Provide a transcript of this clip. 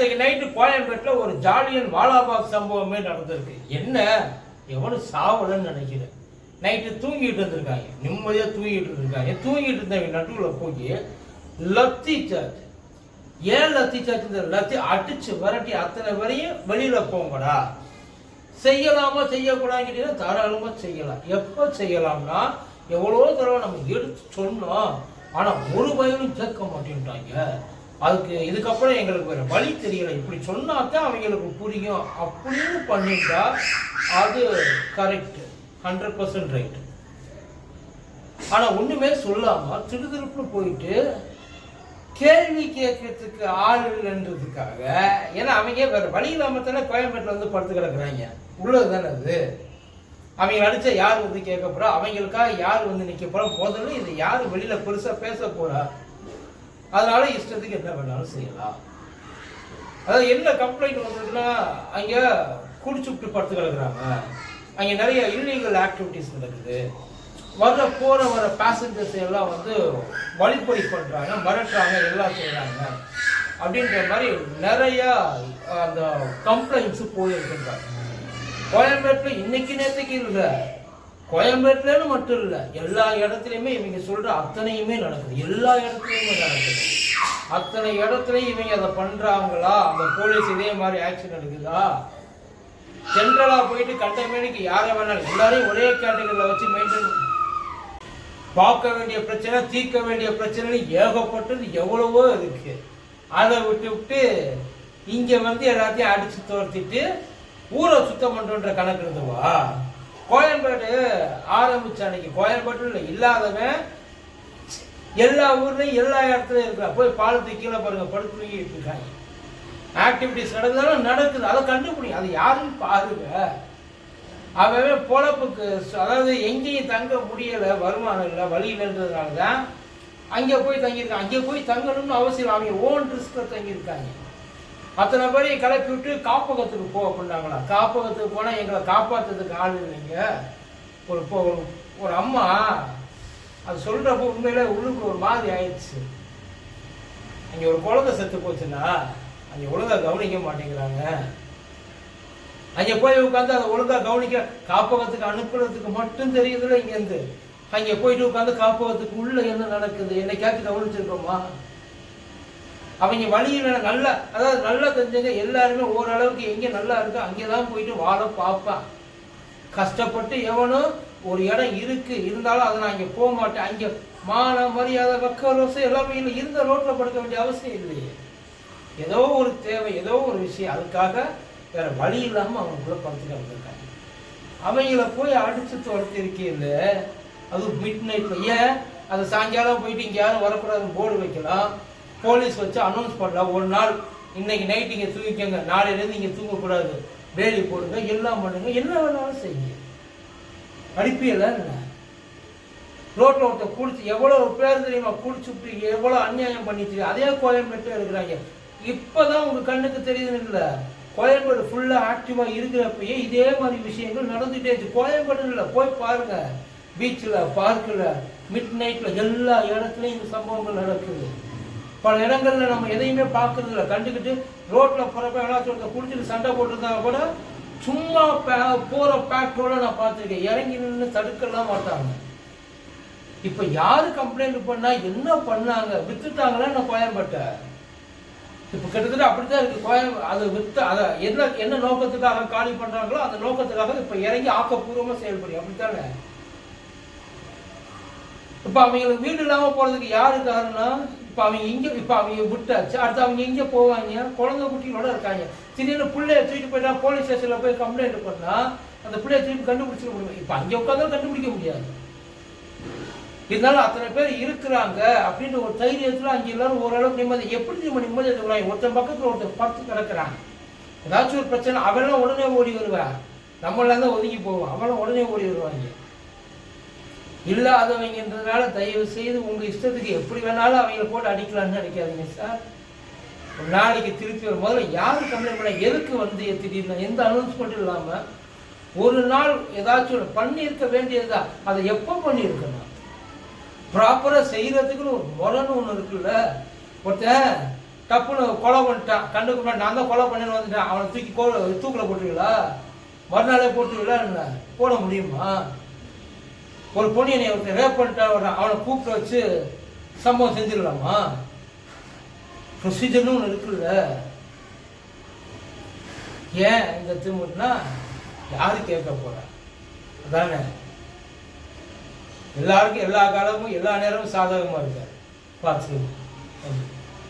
நேற்றுக்கு நைட்டு கோயம்பேட்டில் ஒரு ஜாலியன் வாலாபாக் சம்பவமே நடந்திருக்கு. என்ன? எவனும் சாவலன்னு நினைக்கிறேன் நைட்டு தூங்கிட்டு இருந்திருக்காங்க. நிம்மதியாக தூங்கிட்டு இருந்திருக்காங்க. தூங்கிட்டு இருந்தவங்க நடுவில் போய் லத்தி சார்ஜ் ஏன் லத்தி சார்ஜ் இந்த லத்தி அடிச்சு விரட்டி அத்தனை வரையும் வெளியில் போங்கடா. செய்யலாமா செய்யக்கூடாதுன்னு தாராளமாக செய்யலாம். எப்போ செய்யலாம்னா எவ்வளோ தடவை நம்ம எடுத்து சொன்னோம். ஆனால் ஒரு பயனும் கேட்க மாட்டேன்ட்டாங்க. அதுக்கு இதுக்கப்புறம் எங்களுக்கு வேற வழி தெரியல. இப்படி சொன்னா தான் அவங்களுக்கு புரியும். அப்படின்னு பண்ணிட்டா அது கரெக்ட் ஹண்ட்ரட் பர்சன்ட் ரைட் ஆனால் ஒன்றுமே சொல்லாமல் திருதிருப்புன்னு போயிட்டு கேள்வி கேட்கறதுக்கு ஆள் இல்லைன்றதுக்காக ஏன்னா அவங்க வேற வழி இல்லாம தானே கோயம்பேட்டில் வந்து படுத்து கிடக்குறாங்க. உள்ளது தானே அது. அவங்க அடித்தா யார் வந்து கேட்க போறா? அவங்களுக்காக யார் வந்து நிற்க போறா? முதல்ல இது யார் வெளியில பெருசா பேச போறா? அதனால இஷ்டத்துக்கு என்ன வேணாலும் செய்யலாம். அதாவது என்ன கம்ப்ளைண்ட் வந்ததுன்னா அங்க குடிச்சு விட்டு படுத்து கிடக்குறாங்க. அங்க நிறைய இல்லீகல் ஆக்டிவிட்டிஸ் நடக்குது. வர்ற போற வர பேசஞ்சர்ஸ் எல்லாம் வந்து வழிப்பறி பண்றாங்க மிரட்டுறாங்க எல்லாம் செய்கிறாங்க அப்படின்ற மாதிரி நிறைய அந்த கம்ப்ளைண்ட்ஸ் போயிருக்குன்றாங்க. கோயம்பேட்டில் இன்னைக்கு நேற்றுக்கு இல்லை. கோயம்பேட்டிலன்னு மட்டும் இல்லை எல்லா இடத்துலையுமே இவங்க சொல்கிற அத்தனையுமே நடக்குது. எல்லா இடத்துலையுமே நடக்குது. அத்தனை இடத்துலையும் இவங்க அதை பண்ணுறாங்களா அந்த போலீஸ் இதே மாதிரி ஆக்ஷன் எடுக்குதா? ஜென்ரலா போயிட்டு கண்டமேனிக்கு யாரை வேணாலும் எல்லாரையும் ஒரே கேட்டகரியில் வச்சு மெயின்டைன் பார்க்க வேண்டிய பிரச்சனை தீர்க்க வேண்டிய பிரச்சனை ஏகப்பட்டது எவ்வளவோ இருக்கு. அதை விட்டு விட்டு இங்கே வந்து எல்லாத்தையும் அடித்து துரத்திட்டு ஊரை சுத்தம் பண்றோன்ற கணக்கு இருந்துவா? கோயம்பேடு ஆரம்பிச்ச அன்னைக்கு கோயம்பேட்டுல இல்லாதவன் எல்லா ஊர்லேயும் எல்லா இடத்துலையும் இருக்கிறா போய் பாலத்து கீழே பாருங்க படுத்து தூங்கிட்டு இருக்காங்க. ஆக்டிவிட்டிஸ் நடந்தாலும் நடக்குது. அதை கண்டுபிடி அது யாருன்னு பாருங்க. அவன் பொழப்புக்கு அதாவது எங்கேயும் தங்க முடியலை வருமானம் இல்லை வழி இல்லைன்றதுனால தான் அங்கே போய் தங்கியிருக்காங்க அங்கே போய் தங்கணும்னு அவசியம் அவங்க ஓன் ரிஸ்கில் தங்கியிருக்காங்க. அத்தனை பேரையும் கிளப்பி விட்டு காப்பகத்துக்கு போ அப்படின்னாங்களா? காப்பகத்துக்கு போனால் எங்களை காப்பாற்றுறதுக்கு ஆள் இல்லைங்க ஒரு இப்போ ஒரு அம்மா அது சொல்கிறப்போ உண்மையிலே உள்ளுக்கு ஒரு மாதிரி ஆயிடுச்சு. அங்கே ஒரு குழந்தை செத்து போச்சுன்னா அங்கே ஒழுங்காக கவனிக்க மாட்டேங்கிறாங்க. அங்கே போய் உட்காந்து அதை ஒழுங்காக கவனிக்க காப்பகத்துக்கு அனுப்புறதுக்கு மட்டும் தெரியுதுல்ல இங்கேருந்து. அங்கே போயிட்டு உட்காந்து காப்பகத்துக்கு உள்ளே என்ன நடக்குது? என்னைக்காச்சும் கவனிச்சிருக்கோமா? அவங்க வழியில் நல்ல அதாவது நல்லா தெரிஞ்சவங்க எல்லாருமே ஓரளவுக்கு எங்கே நல்லா இருக்கோ அங்கே தான் போயிட்டு வாழ பார்ப்பான் கஷ்டப்பட்டு எவனும் ஒரு இடம் இருக்கு இருந்தாலும் அதை நான் அங்கே போக மாட்டேன். அங்கே மான மரியாதை வக்க ரோசை எல்லாமே இல்லை. இருந்த ரோட்டில் படுக்க வேண்டிய அவசியம் இல்லையே. ஏதோ ஒரு தேவை ஏதோ ஒரு விஷயம். அதுக்காக வேற வழி இல்லாமல் அவங்களுக்குள்ள படுத்து வந்திருக்காங்க. அவங்கள போய் அடிச்சு துரத்திருக்கையில் அது மிட் நைட்டில் ஏன்? அது சாயங்காலம் போயிட்டு இங்கே யாரும் வரக்கூடாதுன்னு போர்டு வைக்கலாம். போலீஸ் வச்சு அனௌன்ஸ் பண்ணலாம் ஒரு நாள் இன்னைக்கு நைட் இங்கே தூங்கிக்கோங்க. நாளையிலேருந்து இங்கே தூங்கக்கூடாது. வேலி போடுங்க எல்லாம் பண்ணுங்க என்ன வேணாலும் செய்யுங்க. அடிப்பியல ரோட்டில் ஒருத்தர் குடிச்சு எவ்வளோ பேர் தெரியுமா? குடிச்சு எவ்வளோ அநியாயம் பண்ணிச்சு. அதே கோயம்பேட்டு இப்போ தான் உங்கள் கண்ணுக்கு தெரியுதுன்னு இல்லை. கோயம்பேடு ஃபுல்லாக ஆக்டிவாக இருக்கிறப்பயே இதே மாதிரி விஷயங்கள் நடந்துகிட்டே இருக்கு. கோயம்பேடு இல்லை போய் பாருங்க. பீச்சில் பார்க்கில் மிட் நைட்டில் எல்லா இடத்துலையும் இந்த சம்பவங்கள் நடக்குது. பல இடங்களில் நம்ம எதையுமே பார்க்கறது இல்லை கண்டுக்கிட்டு ரோட்டில் போகிறப்ப எல்லாத்தையும் ஒருத்தர் குளிச்சுட்டு சண்டை போட்டிருந்தா கூட சும்மா பே- போற நான் பார்த்துருக்கேன். இறங்கி நின்று தடுக்கலாம் மாட்டாங்க. இப்போ யார் கம்ப்ளைண்ட் பண்ணால் என்ன பண்ணாங்க? விற்றுட்டாங்களா நான் கோயம்பேட்டை? இப்போ கிட்டத்தட்ட அப்படித்தான் இருக்கு. கோயம் அதை விற்று அதை என்ன என்ன நோக்கத்துக்காக காலி பண்ணுறாங்களோ அந்த நோக்கத்துக்காக இப்போ இறங்கி ஆக்கப்பூர்வமாக செயல்படும் அப்படித்தானே? இப்போ அவங்களுக்கு வீடு இல்லாமல் போகிறதுக்கு யாரு காரணம்? இப்ப அவங்க இங்க இப்போ அவங்க விட்டாச்சு. அடுத்து அவங்க எங்கே போவாங்க? குழந்தை குட்டிகளோட இருக்காங்க. திடீர்னு பிள்ளைய தூக்கிட்டு போயிட்டா போலீஸ் ஸ்டேஷன்ல போய் கம்ப்ளைண்ட் பண்ணா அந்த பிள்ளைய திருப்பி கண்டுபிடிச்சிட முடியும்? இப்ப அங்க உட்காந்து கண்டுபிடிக்க முடியாது. இருந்தாலும் அத்தனை பேர் இருக்கிறாங்க அப்படின்ற ஒரு தைரியத்துல அங்க எல்லாரும் ஓரளவுக்கு நிம்மதி எப்படி நம்ம நிம்மதி எடுக்கலாம் ஒருத்தன் பக்கத்துல ஒருத்தன் பார்த்து கிடக்குறான். ஏதாச்சும் ஒரு பிரச்சனை அவெல்லாம் உடனே ஓடி வருவா. நம்மளாம் தான் ஒதுங்கி போவோம். அவெல்லாம் உடனே ஓடி வருவாங்க. இல்லாதவங்கன்றதுனால தயவு செய்து உங்க இஷ்டத்துக்கு எப்படி வேணாலும் அவங்கள போட்டு அடிக்கலாம்னு நினைக்காதீங்க சார் ஒரு நாளைக்கு திருப்பி வரும் முதல்ல யாரு கம்ப்ளைண்ட் பண்ண எதுக்கு வந்து திடீர்னு எந்த அனௌன்ஸ்மெண்ட்டும் இல்லாம ஒரு நாள் ஏதாச்சும் பண்ணியிருக்க வேண்டியதா அதை எப்போ பண்ணியிருக்கணும்? ப்ராப்பராக செய்கிறதுக்குன்னு ஒரு முரணு ஒன்று இருக்குல்ல. ஒருத்தன் டப்புன்னு கொலை பண்ணிட்டான். கண்ணுக்கு முன்னாடி நான் தான் கொலை பண்ணேன்னு வந்துட்டேன். அவனை தூக்கி கோ தூக்கில் போட்டுருவீங்களா? மறுநாளே போட்டுருவீங்களா என்ன? போட முடியுமா? ஒரு பொண்ணு என்னை ஒருத்தன் ரேப் பண்ணிட்டா அவனை கூப்பிட்டு வச்சு சம்பவம் செஞ்சிடலாமா? ப்ரொசீஜர்னு ஒன்று இருக்குல்ல. ஏன் இந்த திருமணம்னா யாரு கேட்க போகிறா அதானே? எல்லாருக்கும் எல்லா காலமும் எல்லா நேரமும் சாதகமாக இருக்காரு. பார்த்து